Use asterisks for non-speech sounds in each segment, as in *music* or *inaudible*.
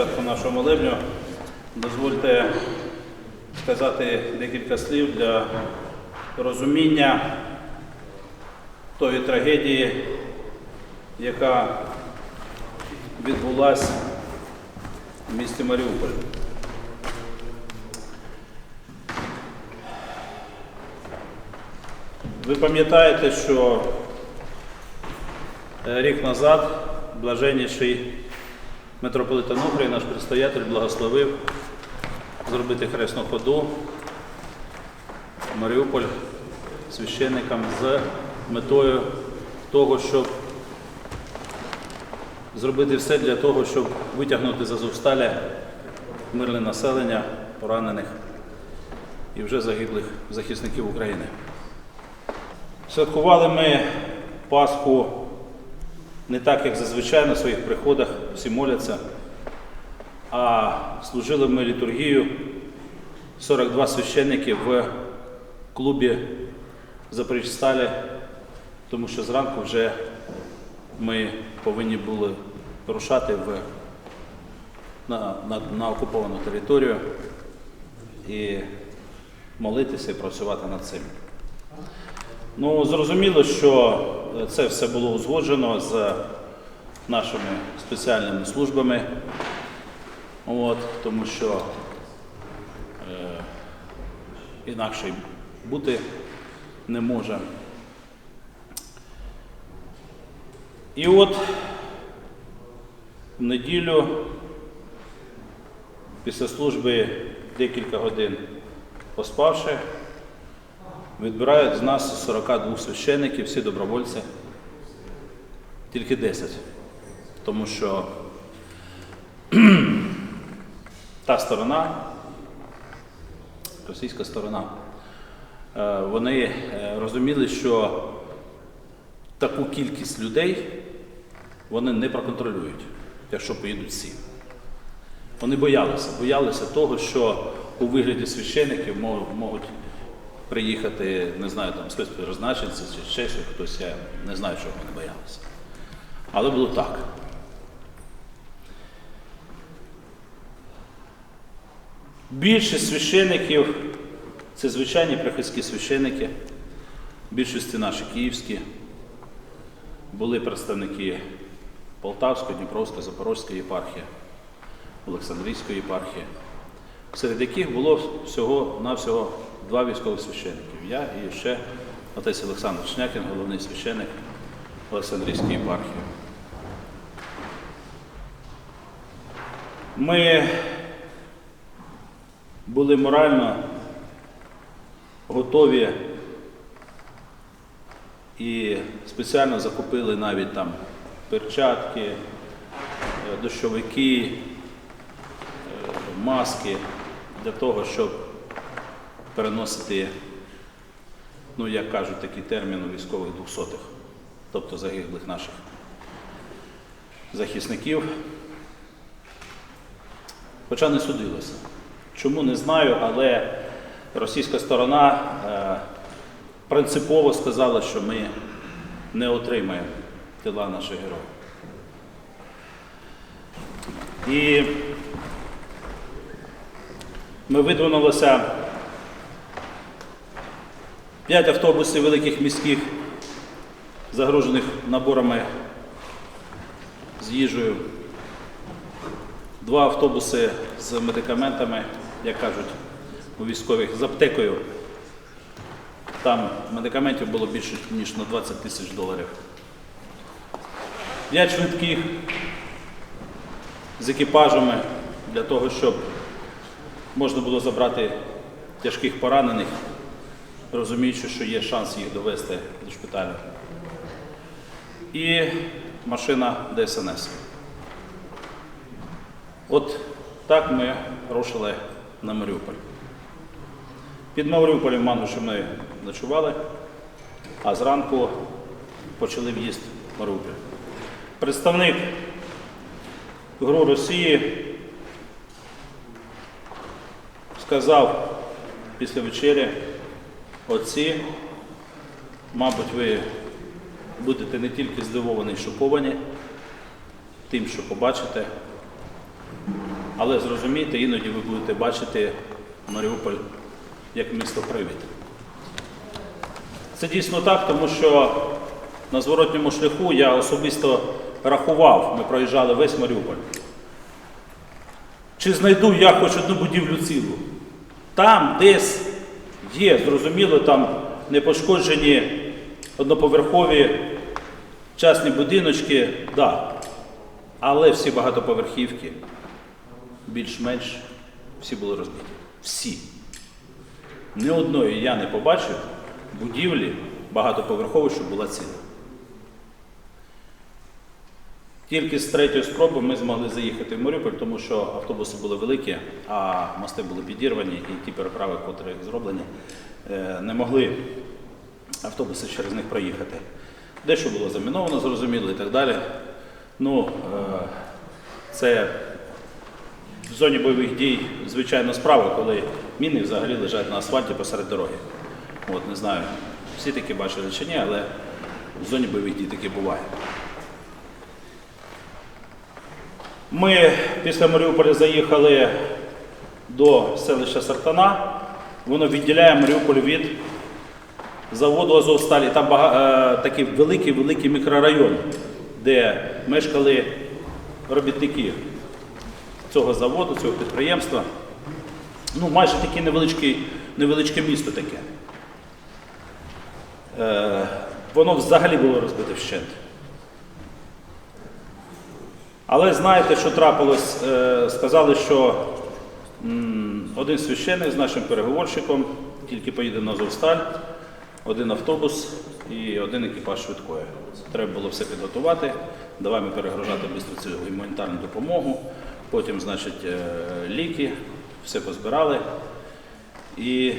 початку нашого молебню дозвольте сказати декілька слів для розуміння тої трагедії, яка відбулася в місті Маріуполь. Ви пам'ятаєте, що рік назад блаженніший митрополит Онуфрій, наш предстоятель, благословив зробити хресну ходу в Маріуполь священникам з метою того, щоб зробити все для того, щоб витягнути з Азовсталя мирне населення, поранених і вже загиблих захисників України. Святкували ми Пасху не так, як зазвичай на своїх приходах, всі моляться, а служили ми літургію 42 священники в клубі Запоріжсталі, тому що зранку вже ми повинні були рушати в, на, на, на окуповану територію і молитися і працювати над цим. Ну, зрозуміло, що це все було узгоджено з нашими спеціальними службами, От, тому що е, інакше бути не може. І от в неділю після служби декілька годин поспавши, відбирають з нас 42 священиків, всі добровольці, тільки 10. Тому що *clears throat* та сторона, російська сторона, е, вони е, розуміли, що таку кількість людей вони не проконтролюють, якщо поїдуть всі. Вони боялися, боялися того, що у вигляді священиків можуть приїхати, не знаю, там спецпризначенці чи ще щось, хтось, я не знаю, чого вони боялися. Але було так. Більшість священиків це звичайні приходські священики, більшості наші київські, були представники Полтавської, Дніпровської, Запорозької єпархії, Олександрійської єпархії, серед яких було всього-навсього два військових священників. Я і ще отець Олександр Шнякін, головний священник Олександрійської єпархії. Ми були морально готові і спеціально закупили навіть там перчатки, е, дощовики, е, маски для того, щоб переносити, ну як кажуть такий термін у військових двохсотих, тобто загиблих наших захисників. Хоча не судилося. Чому не знаю, але російська сторона е, принципово сказала, що ми не отримаємо тіла наших героїв. І ми видвинулися п'ять автобусів великих міських, загружених наборами з їжею, два автобуси з медикаментами, як кажуть у військових, з аптекою. Там медикаментів було більше, ніж на 20 тисяч доларів. П'ять швидких з екіпажами для того, щоб можна було забрати тяжких поранених, розуміючи, що є шанс їх довести до шпиталю. І машина ДСНС. От так ми рушили на Маріуполь. Під Маріуполем Манушем ми ночували, а зранку почали в'їзд в Маріуполь. Представник ГРУ Росії сказав після вечері, отці, мабуть, ви будете не тільки здивовані, і шоковані тим, що побачите, Але зрозумійте, іноді ви будете бачити Маріуполь як місто привід. Це дійсно так, тому що на зворотньому шляху я особисто рахував, ми проїжджали весь Маріуполь. Чи знайду я хоч одну будівлю цілу? Там десь є, зрозуміло, там непошкоджені одноповерхові частні будиночки, да. але всі багатоповерхівки більш-менш всі були розбиті. Всі. Ні одної я не побачив будівлі багатоповерхової, що була ціла. Тільки з третьої спроби ми змогли заїхати в Маріуполь, тому що автобуси були великі, а мости були підірвані, і ті переправи, котрі зроблені, е, не могли автобуси через них проїхати. Дещо було заміновано, зрозуміло і так далі. Ну, е, це в зоні бойових дій звичайна справа, коли міни взагалі лежать на асфальті посеред дороги. От, не знаю, всі такі бачили чи ні, але в зоні бойових дій таке буває. Ми після Маріуполя заїхали до селища Сартана. Воно відділяє Маріуполь від заводу Азовсталі. Там бага, е, такий великий-великий мікрорайон, де мешкали робітники цього заводу, цього підприємства. Ну, майже таке невеличке, невеличке місто таке. Е, воно взагалі було розбите вщент. Але знаєте, що трапилось? Е, Сказали, що один священник з нашим переговорщиком тільки поїде на Азовсталь, один автобус і один екіпаж швидкої. Треба було все підготувати. Давай ми перегружати цю гуманітарну допомогу. Потім, значить, е, ліки, все позбирали і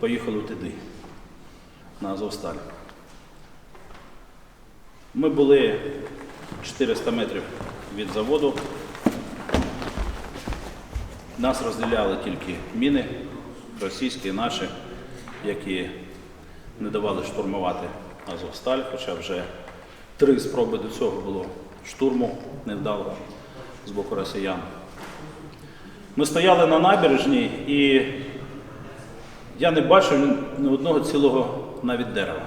поїхали туди, на Азовсталь. Ми були 400 метрів від заводу. Нас розділяли тільки міни, російські наші, які не давали штурмувати Азовсталь, хоча вже три спроби до цього було штурму невдалого з боку росіян. Ми стояли на набережній і я не бачив ні одного цілого навіть дерева.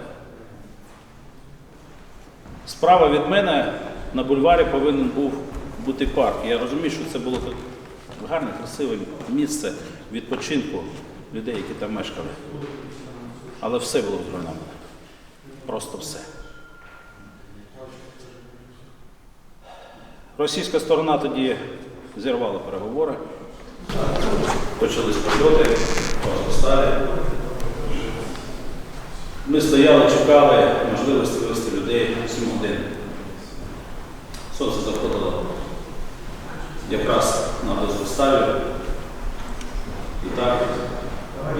Справа від мене на бульварі повинен був бути парк. Я розумію, що це було гарне, красиве місце відпочинку людей, які там мешкали. Але все було зруйновано. Просто все. Російська сторона тоді зірвала переговори. Почались прильоти, постави. Ми стояли, чекали можливості вивезти людей 7 годин. Сонце заходило якраз на Азовсталі. І так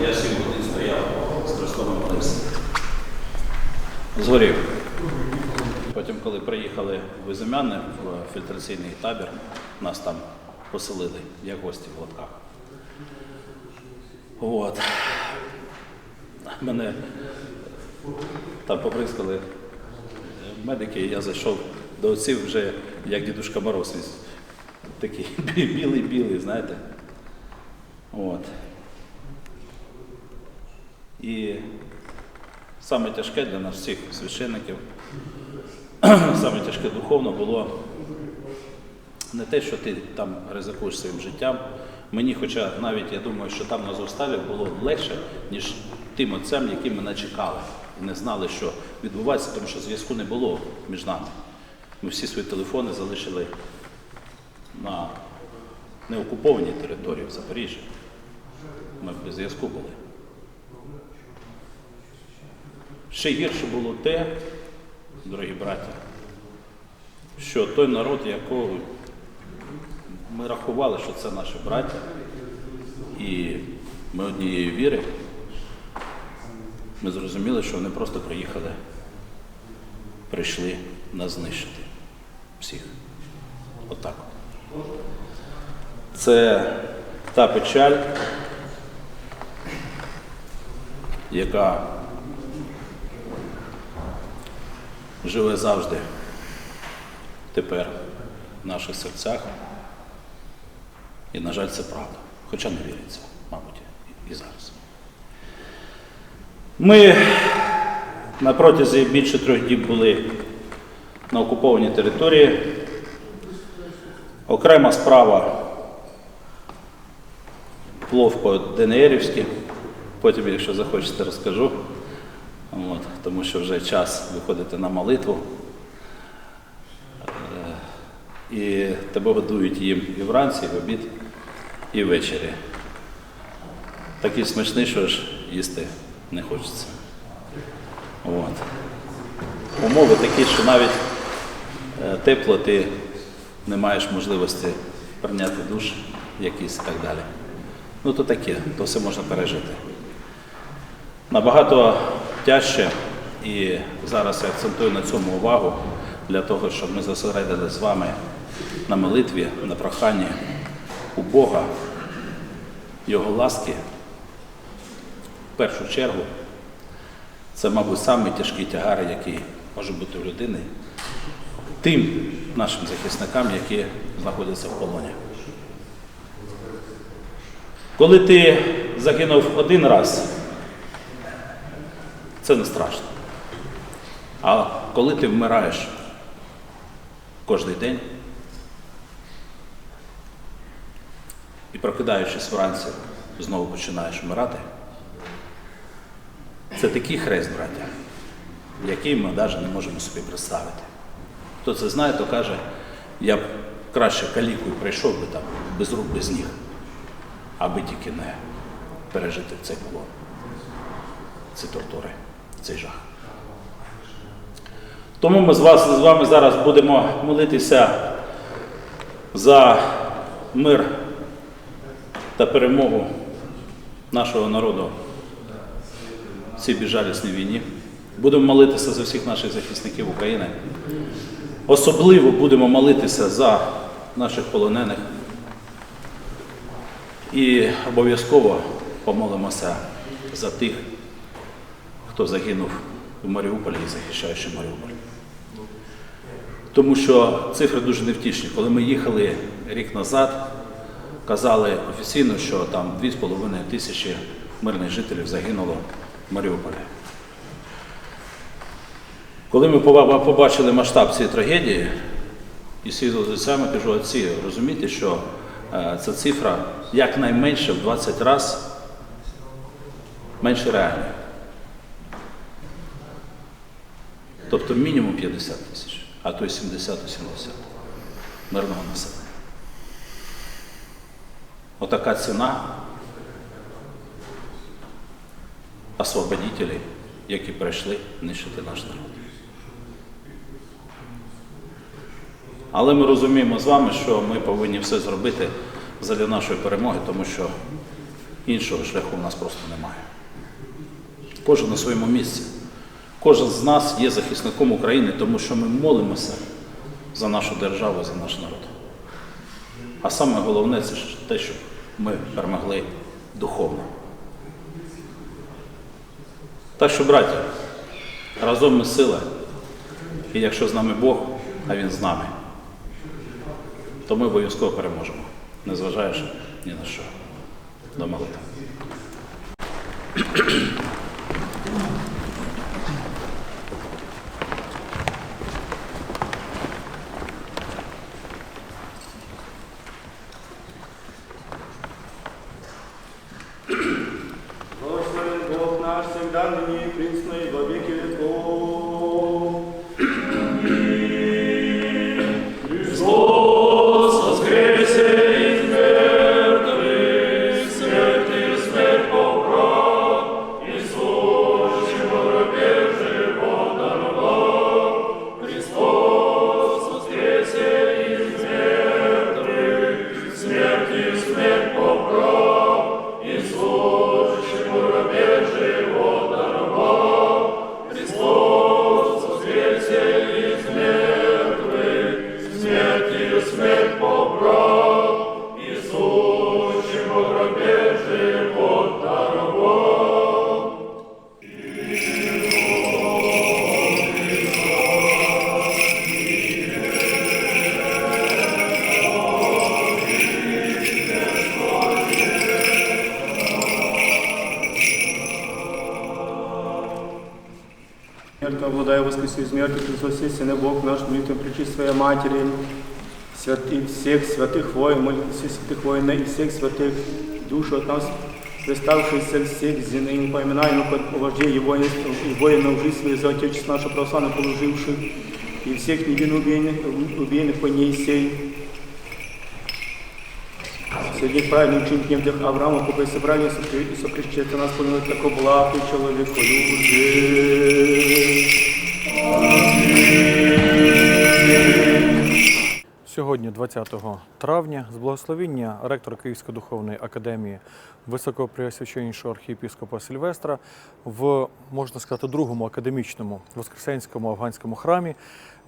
я 7 годин стояв з Христовим молився. Згорів. Потім, коли приїхали в Безім'яне, в фільтраційний табір, нас там поселили, як гості в лотках. От. Мене там побризкали медики, і я зайшов до отців вже як дідушка Мороз. Такий *laughs* білий-білий, знаєте. От. І саме тяжке для нас всіх священників, *clears throat* саме тяжке духовно було не те, що ти там ризикуєш своїм життям. Мені, хоча навіть я думаю, що там на Зосталі було легше, ніж тим отцям, які мене чекали і не знали, що відбувається, тому що зв'язку не було між нами. Ми всі свої телефони залишили на неокупованій території в Запоріжжі. Ми без зв'язку були. Ще гірше було те, дорогі браття, що той народ, якого ми рахували, що це наші браття, і ми однієї віри, ми зрозуміли, що вони просто приїхали, прийшли нас знищити. Отак. от. Це та печаль, яка живе завжди тепер в наших серцях. І, на жаль, це правда. Хоча не віриться, мабуть, і зараз. Ми на протязі більше трьох діб були на окупованій території. Окрема справа плов по ДНРівськи. Потім, якщо захочете, розкажу. От, тому що вже час виходити на молитву. Е, І тебе годують їм і вранці, і в обід, і ввечері. Такий смачний, що ж їсти не хочеться. От. Умови такі, що навіть тепло ти не маєш можливості прийняти душ якийсь і так далі. Ну то таке, то все можна пережити. Набагато тяжче, і зараз я акцентую на цьому увагу для того, щоб ми зосередили з вами на молитві, на проханні у Бога, Його ласки. В першу чергу, це, мабуть, самий тягар, який може бути у людини, тим нашим захисникам, які знаходяться в полоні. Коли ти загинув один раз, це не страшно. А коли ти вмираєш кожен день і прокидаючись вранці, знову починаєш вмирати, це такий хрест, браття, який ми навіть не можемо собі представити. Хто це знає, то каже, я б краще калікою прийшов би там без рук, без ніг, аби тільки не пережити цей полон, ці тортури, цей жах. Тому ми з, вас, з вами зараз будемо молитися за мир та перемогу нашого народу в цій безжалісній війні. Будемо молитися за всіх наших захисників України. Особливо будемо молитися за наших полонених. І обов'язково помолимося за тих, хто загинув у Маріуполі і захищаючи Маріуполь. Тому що цифри дуже невтішні. Коли ми їхали рік назад, казали офіційно, що там 2,5 тисячі мирних жителів загинуло в Маріуполі. Коли ми побачили масштаб цієї трагедії, і сіли з лицями, кажу, отці, розумієте, що е, ця цифра якнайменше в 20 разів менше реальної. Тобто мінімум 50 тисяч, а то й 70-80 мирного населення. Отака ціна освободителей, які прийшли нищити наш народ. Але ми розуміємо з вами, що ми повинні все зробити задля нашої перемоги, тому що іншого шляху в нас просто немає. Кожен на своєму місці. Кожен з нас є захисником України, тому що ми молимося за нашу державу, за наш народ. А саме головне це те, щоб ми перемогли духовно. Так що, браття, разом ми сила. І якщо з нами Бог, а Він з нами, то ми обов'язково переможемо, незважаючи ні на що. До молитви. Смерть обладая воскресу из мертвых, Христос есть, Сыне Бог наш, молитвам Пречистой Матери, свят... и всех святых воин, молитвы всех святых воинов и всех святых душ от нас, представшихся всех земных, поминаемых от вождей и воинов, и воинов жизнь свою за Отечество наше православно положивших, и всех невинно убиенных, убиенных по ней сей, Среди правильных днях Авраама, купе собрали и сокрещается нас помилует тако человеку чоловік Сьогодні, 20 травня, з благословіння ректора Київської духовної академії Високопреосвященнішого архієпіскопа Сильвестра в, можна сказати, другому академічному Воскресенському афганському храмі.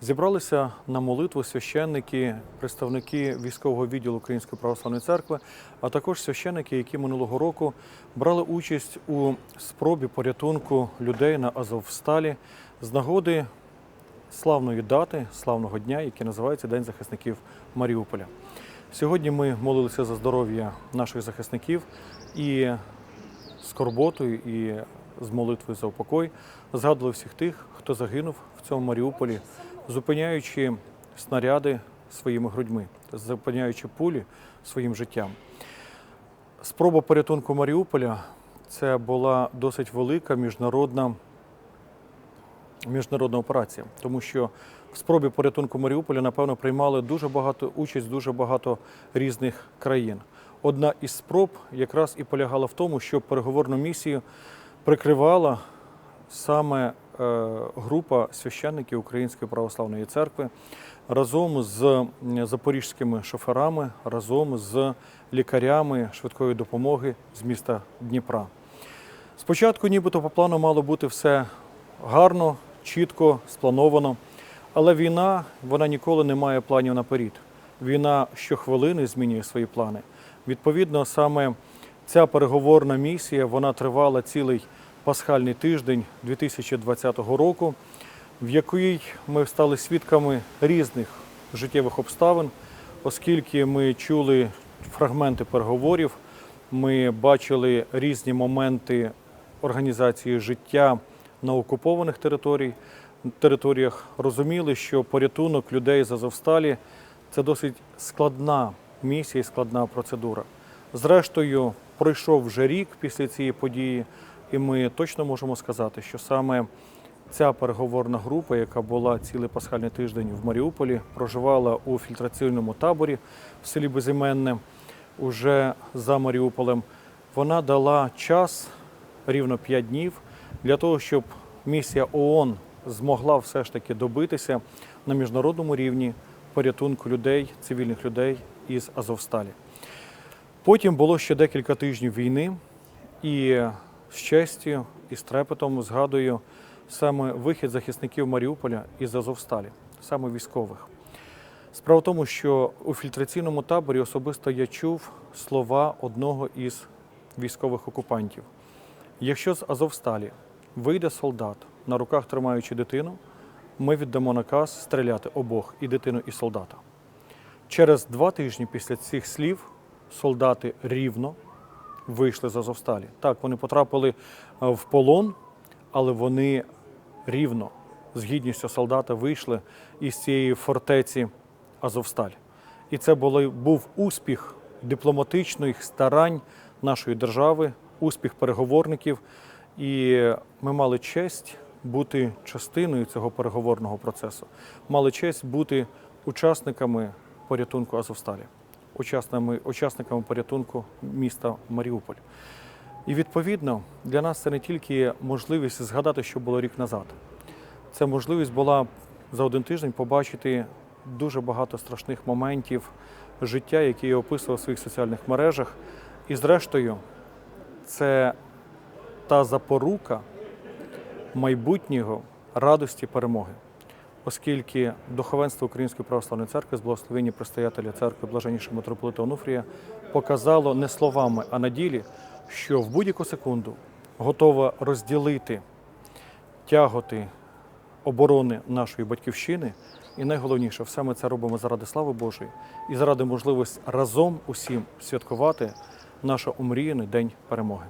Зібралися на молитву священники, представники військового відділу Української православної церкви, а також священники, які минулого року брали участь у спробі порятунку людей на Азовсталі з нагоди славної дати, славного дня, який називається День захисників Маріуполя. Сьогодні ми молилися за здоров'я наших захисників і скорботою, і з молитвою за упокой згадували всіх тих, хто загинув в цьому Маріуполі, зупиняючи снаряди своїми грудьми, зупиняючи пулі своїм життям. Спроба порятунку Маріуполя це була досить велика міжнародна міжнародна операція, тому що в спробі порятунку Маріуполя, напевно, приймали дуже багато участь дуже багато різних країн. Одна із спроб якраз і полягала в тому, що переговорну місію прикривала саме е, група священників Української православної церкви разом з запорізькими шоферами, разом з лікарями швидкої допомоги з міста Дніпра. Спочатку, нібито по плану мало бути все гарно, чітко, сплановано. Але війна вона ніколи не має планів наперед. Війна щохвилини змінює свої плани. Відповідно, саме ця переговорна місія вона тривала цілий пасхальний тиждень 2020 року, в якій ми стали свідками різних життєвих обставин, оскільки ми чули фрагменти переговорів, ми бачили різні моменти організації життя на окупованих територій, територіях, розуміли, що порятунок людей з Азовсталі це досить складна місія і складна процедура. Зрештою, пройшов вже рік після цієї події, і ми точно можемо сказати, що саме ця переговорна група, яка була цілий пасхальний тиждень в Маріуполі, проживала у фільтраційному таборі в селі Безіменне, уже за Маріуполем, вона дала час рівно 5 днів для того, щоб місія ООН змогла все ж таки добитися на міжнародному рівні порятунку людей, цивільних людей із Азовсталі. Потім було ще декілька тижнів війни, і з честю і з трепетом згадую саме вихід захисників Маріуполя із Азовсталі, саме військових. Справа в тому, що у фільтраційному таборі особисто я чув слова одного із військових окупантів. Якщо з Азовсталі вийде солдат на руках тримаючи дитину, ми віддамо наказ стріляти обох і дитину, і солдата. Через два тижні після цих слів солдати рівно вийшли з Азовсталі. Так, вони потрапили е, в полон, але вони рівно з гідністю солдата вийшли із цієї фортеці Азовсталь. І це був успіх дипломатичних старань нашої держави, успіх переговорників. І ми мали честь бути частиною цього переговорного процесу, мали честь бути учасниками порятунку Азовсталі, учасниками, учасниками порятунку міста Маріуполь. І відповідно для нас це не тільки можливість згадати, що було рік назад. Це можливість була за один тиждень побачити дуже багато страшних моментів життя, які я описував у своїх соціальних мережах. І зрештою, це та запорука майбутнього радості перемоги, оскільки духовенство Української православної церкви з благословення предстоятеля церкви блаженнішого митрополита Онуфрія показало не словами, а на ділі, що в будь-яку секунду готова розділити тяготи оборони нашої батьківщини. І найголовніше, все ми це робимо заради слави Божої і заради можливості разом усім святкувати наш омріяний день перемоги.